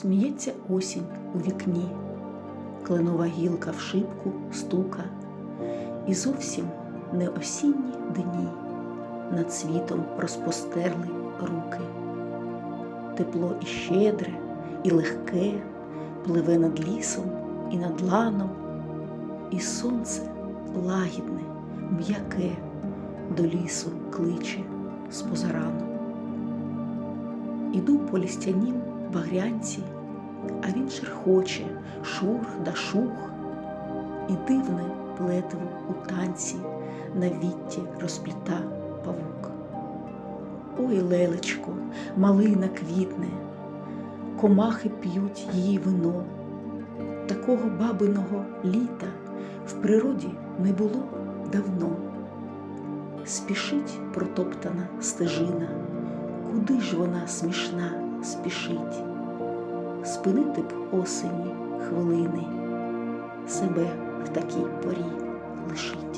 Сміється осінь у вікні, кленова гілка в шибку стука, і зовсім не осінні дні над світом розпостерли руки. Тепло і щедре, і легке пливе над лісом і над ланом, і сонце лагідне, м'яке до лісу кличе з позарану. Іду по лістянім багрянці, а він шерхоче, шурх да шух, і дивне плетиво у танці на вітті розпліта павук. Ой, лелечко, малина квітне, комахи п'ють її вино. Такого бабиного літа в природі не було давно. Спішить протоптана стежина, куди ж вона смішна спішить? Спинити б осені хвилини, себе в такій порі лишить.